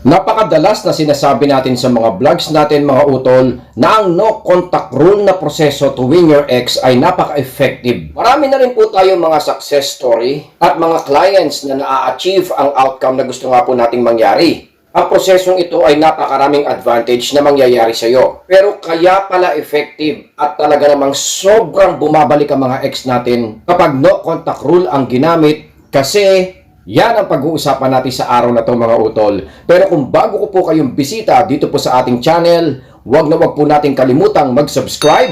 Napakadalas na sinasabi natin sa mga vlogs natin mga utol na ang no contact rule na proseso to win your ex ay napaka-effective. Marami na rin po tayo mga success story at mga clients na na-achieve ang outcome na gusto nga po nating mangyari. Ang prosesong ito ay napakaraming advantage na mangyayari sa iyo. Pero kaya pala effective at talaga namang sobrang bumabalik ang mga ex natin kapag no contact rule ang ginamit kasi yan ang pag-uusapan natin sa araw na to mga utol. Pero kung bago ko po kayong bisita dito po sa ating channel, huwag na huwag po natin kalimutang mag-subscribe.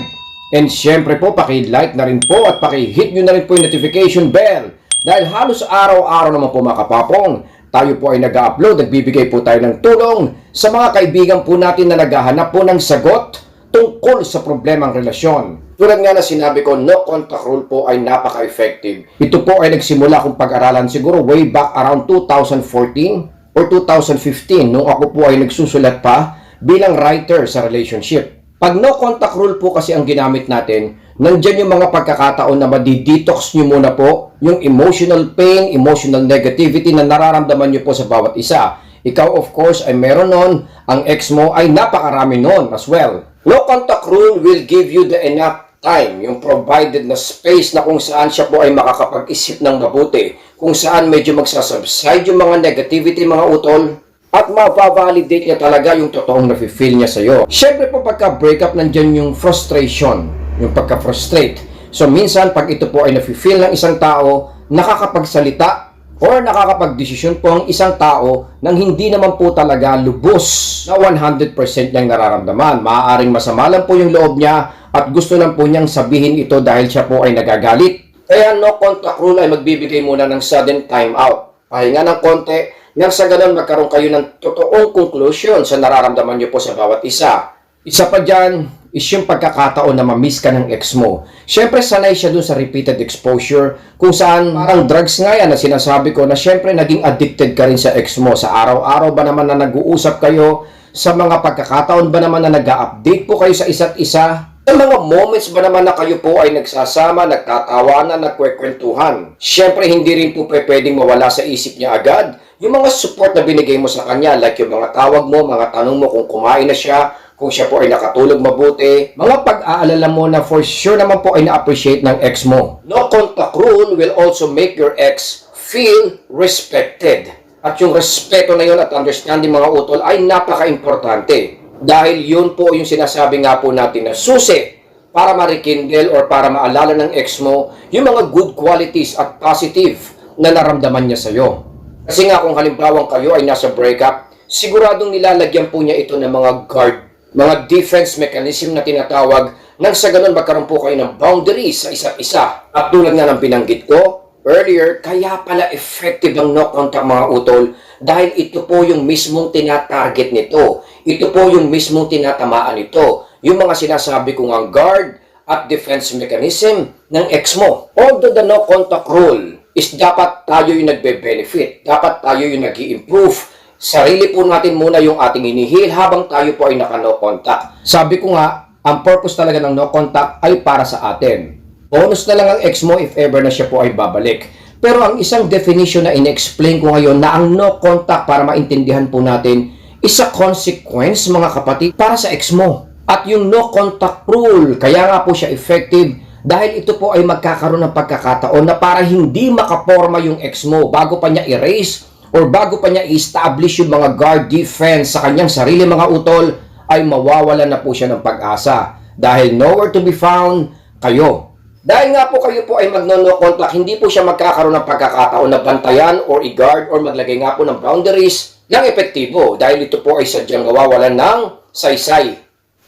And syempre po, paki-like na rin po at paki-hit nyo na rin po yung notification bell. Dahil halos araw-araw naman po mga kapapong, tayo po ay nag-upload, nagbibigay po tayo ng tulong sa mga kaibigan po natin na naghahanap po ng sagot tungkol sa problemang relasyon. Tulad nga na sinabi ko, no contact rule po ay napaka-effective. Ito po ay nagsimula kong pag-aralan siguro way back around 2014 or 2015 nung ako po ay nagsusulat pa bilang writer sa relationship. Pag no contact rule po kasi ang ginamit natin, nandyan yung mga pagkakataon na madi-detox nyo muna po yung emotional pain, emotional negativity na nararamdaman nyo po sa bawat isa. Ikaw of course ay meron nun, ang ex mo ay napakarami nun as well. No contact rule will give you the enough time, yung provided na space na kung saan siya po ay makakapag-isip ng mabuti, kung saan medyo magsasubside yung mga negativity, mga utol, at mapavalidate niya talaga yung totoong nafe-feel niya sa'yo. Siyempre po pagka-breakup, nandyan yung frustration, yung pagka-frustrate. So minsan, pag ito po ay nafe-feel ng isang tao, nakakapagsalita or nakakapag-desisyon po ang isang tao nang hindi naman po talaga lubos na 100% niyang nararamdaman. Maaaring masama lang po yung loob niya at gusto lang po niyang sabihin ito dahil siya po ay nagagalit. Kaya no contact rule ay magbibigay muna ng sudden time out. Pahinga ng konti nang sa ganun magkaroon kayo ng totoong conclusion sa nararamdaman niyo po sa bawat isa. Isa pa dyan is yung pagkakataon na mamiss ka ng ex mo. Siyempre sanay siya dun sa repeated exposure kung saan parang drugs nga yan na sinasabi ko na siyempre naging addicted ka rin sa ex mo. Sa araw-araw ba naman na nag-uusap kayo? Sa mga pagkakataon ba naman na nag-update po kayo sa isa't isa? Sa mga moments ba naman na kayo po ay nagsasama, nagtatawanan, nagkwekwentuhan? Siyempre, hindi rin po pwedeng mawala sa isip niya agad yung mga support na binigay mo sa kanya, like yung mga tawag mo, mga tanong mo kung kumain na siya, kung siya po ay nakatulog mabuti, mga pag-aalala mo na for sure naman po ay na-appreciate ng ex mo. No contact rule will also make your ex feel respected. At yung respeto na yun at understanding mga utol ay napaka-importante. Dahil yun po yung sinasabi nga po natin na susi para ma-rekindle or para maalala ng ex mo yung mga good qualities at positive na naramdaman niya sa'yo. Kasi nga kung halimbawang kayo ay nasa breakup, siguradong nilalagyan po niya ito ng mga guard, mga defense mechanism na tinatawag nang sa ganun magkaroon po kayo ng boundaries sa isa't isa. At tulad nga ng binanggit ko earlier, kaya pala effective ang no contact mga utol dahil ito po yung mismong tinatarget nito. Ito po yung mismong tinatamaan nito. Yung mga sinasabi kong ang guard at defense mechanism ng ex mo. Although the no contact rule is dapat tayo yung nagbe-benefit. Dapat tayo yung nag improve Sarili po natin muna yung ating inihil habang tayo po ay naka-no contact. Sabi ko nga, ang purpose talaga ng no contact ay para sa atin. Bonus na lang ang ex mo if ever na siya po ay babalik. Pero ang isang definition na in-explain ko ngayon na ang no contact para maintindihan po natin is a consequence mga kapatid para sa ex mo. At yung no contact rule, kaya nga po siya effective dahil ito po ay magkakaroon ng pagkakataon na para hindi makaporma yung ex mo bago pa niya erase or bago pa niya i-establish yung mga guard defense sa kanyang sarili mga utol ay mawawala na po siya ng pag-asa dahil nowhere to be found kayo. Dahil nga po kayo po ay magno-no hindi po siya magkakaroon ng pagkakataon na bantayan or i-guard or maglagay nga po ng boundaries ng epektibo dahil ito po ay sadyang mawawalan ng saysay.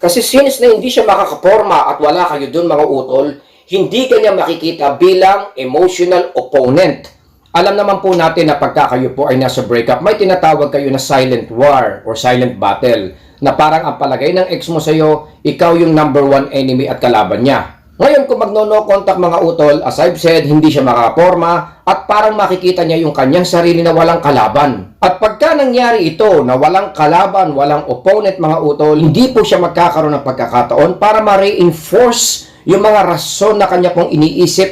Kasi since na hindi siya makakaporma at wala kayo dun mga utol, hindi kanya makikita bilang emotional opponent. Alam naman po natin na pagka kayo po ay nasa breakup, may tinatawag kayo na silent war or silent battle na parang ang palagay ng ex mo sa'yo, ikaw yung number one enemy at kalaban niya. Ngayon kung magno-no contact mga utol, as I've said, hindi siya makaporma at parang makikita niya yung kanyang sarili na walang kalaban. At pagka nangyari ito na walang kalaban, walang opponent mga utol, hindi po siya magkakaroon ng pagkakataon para ma-reinforce yung mga rason na kanya pong iniisip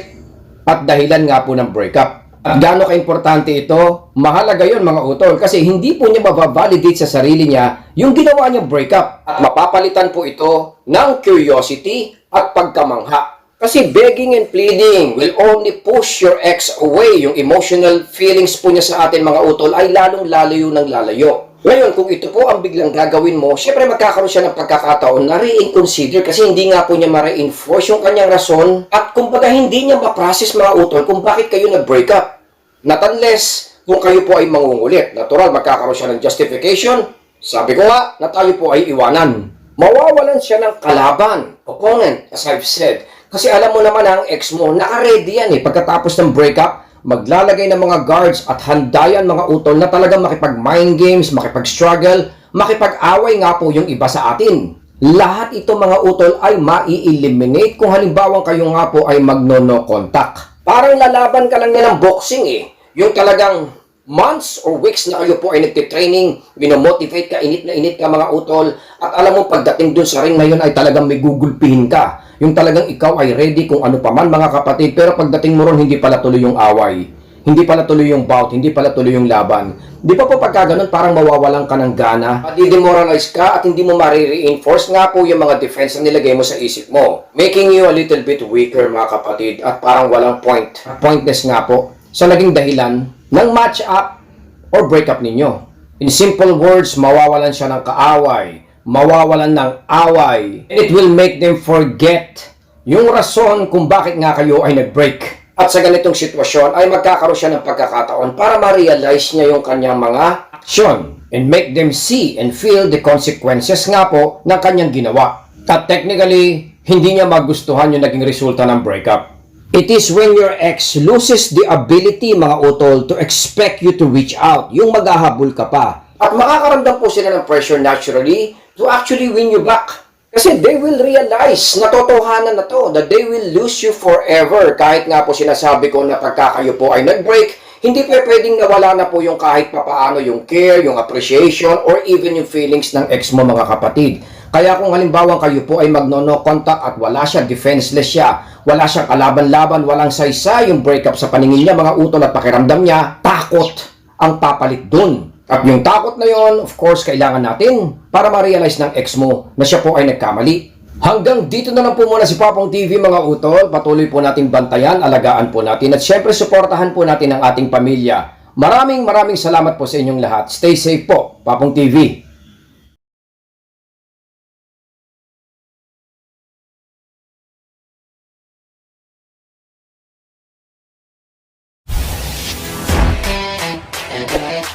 at dahilan nga po ng breakup. At gaano ka-importante ito? Mahalaga yon mga utol kasi hindi po niya mababalidate sa sarili niya yung ginawa niyang breakup at mapapalitan po ito ng curiosity at pagkamangha. Kasi begging and pleading will only push your ex away. Yung emotional feelings po niya sa atin mga utol ay lalong lalayo ng lalayo. Ngayon, kung ito po ang biglang gagawin mo, syempre magkakaroon siya ng pagkakataon na re-consider kasi hindi nga po niya ma-reinforce yung kanyang rason at kumbaga hindi niya ma-process mga utol kung bakit kayo nag-break up. Not unless kung kayo po ay mangungulit. Natural, magkakaroon siya ng justification. Sabi ko nga na tayo po ay iwanan. Mawawalan siya ng kalaban, opponent, as I've said. Kasi alam mo naman ang ex mo, naka-ready yan eh. Pagkatapos ng breakup, maglalagay ng mga guards at handayan mga utol na talagang makipag-mind games, makipag-struggle, makipag-away nga po yung iba sa atin. Lahat ito mga utol ay mai-eliminate kung halimbawa kayo nga po ay magno-no contact. Parang lalaban ka lang ng boxing eh. Yung talagang months or weeks na kayo po ay nagtitraining, minomotivate ka, init na init ka mga utol, at alam mo pagdating dun sa ring na ay talagang may gugulpihin ka. Yung talagang ikaw ay ready kung ano pa man mga kapatid, pero pagdating mo ron hindi pala tuloy yung away. Hindi pala tuloy yung bout, hindi pala tuloy yung laban. Di ba po pagka ganun, parang mawawalan ka ng gana, at demoralize ka at hindi mo ma-reinforce nga po yung mga defense na nilagay mo sa isip mo. Making you a little bit weaker mga kapatid at parang walang point. Pointless nga po sa naging dahilan ng match up or breakup ninyo. In simple words, mawawalan siya ng kaaway, mawawalan ng away, and it will make them forget yung rason kung bakit nga kayo ay nag-break. At sa ganitong sitwasyon ay magkakaroon siya ng pagkakataon para ma-realize niya yung kanyang mga aksyon and make them see and feel the consequences nga po ng kanyang ginawa. At technically, hindi niya magustuhan yung naging resulta ng breakup. It is when your ex loses the ability, mga utol, to expect you to reach out, yung maghahabol ka pa. At makakaramdam po sila ng pressure naturally to actually win you back. Kasi they will realize na totohanan na to, that they will lose you forever. Kahit nga po sinasabi ko na pagka kayo po ay nag-break, hindi po pwedeng nawala na po yung kahit papaano yung care, yung appreciation, or even yung feelings ng ex mo mga kapatid. Kaya kung halimbawa kayo po ay magno-no contact at wala siya, defenseless siya, wala siyang kalaban-laban, walang saysay yung breakup sa paningin niya, mga utol at pakiramdam niya, takot ang papalit dun. At yung takot na yon, of course, kailangan natin para ma-realize ng ex mo na siya po ay nagkamali. Hanggang dito na lang po muna si Papong TV mga utol. Patuloy po natin bantayan, alagaan po natin at syempre suportahan po natin ang ating pamilya. Maraming maraming salamat po sa inyong lahat. Stay safe po, Papong TV.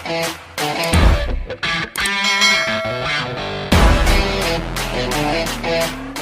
and